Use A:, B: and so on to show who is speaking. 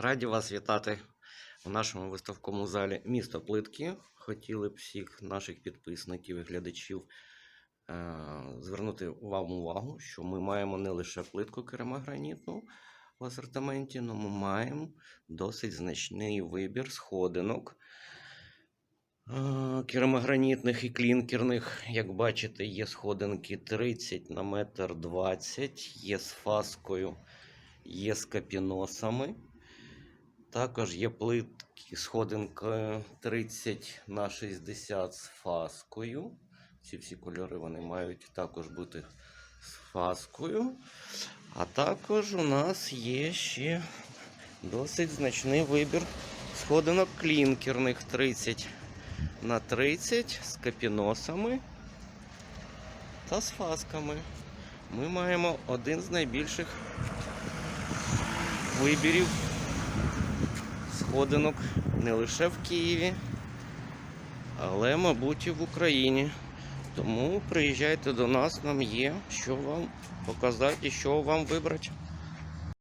A: Раді вас вітати в нашому виставковому залі місто Плитки. Хотіли б всіх наших підписників і глядачів е, звернути вам увагу, що ми маємо не лише плитку керамогранітну в асортименті, але ми маємо досить значний вибір сходинок е, керамогранітних і клінкерних. Як бачите, є сходинки 30 на метр 20, є з фаскою, є з капіносами. Також є плитки сходинка 30 на 60 з фаскою. Ці всі кольори вони мають також бути з фаскою. А також у нас є ще досить значний вибір сходинок клінкерних 30 на 30 з капіносами та з фасками. Ми маємо один з найбільших вибірів сходинок не лише в Києві, але, мабуть, і в Україні. Тому приїжджайте до нас, нам є що вам показати що вам вибрати.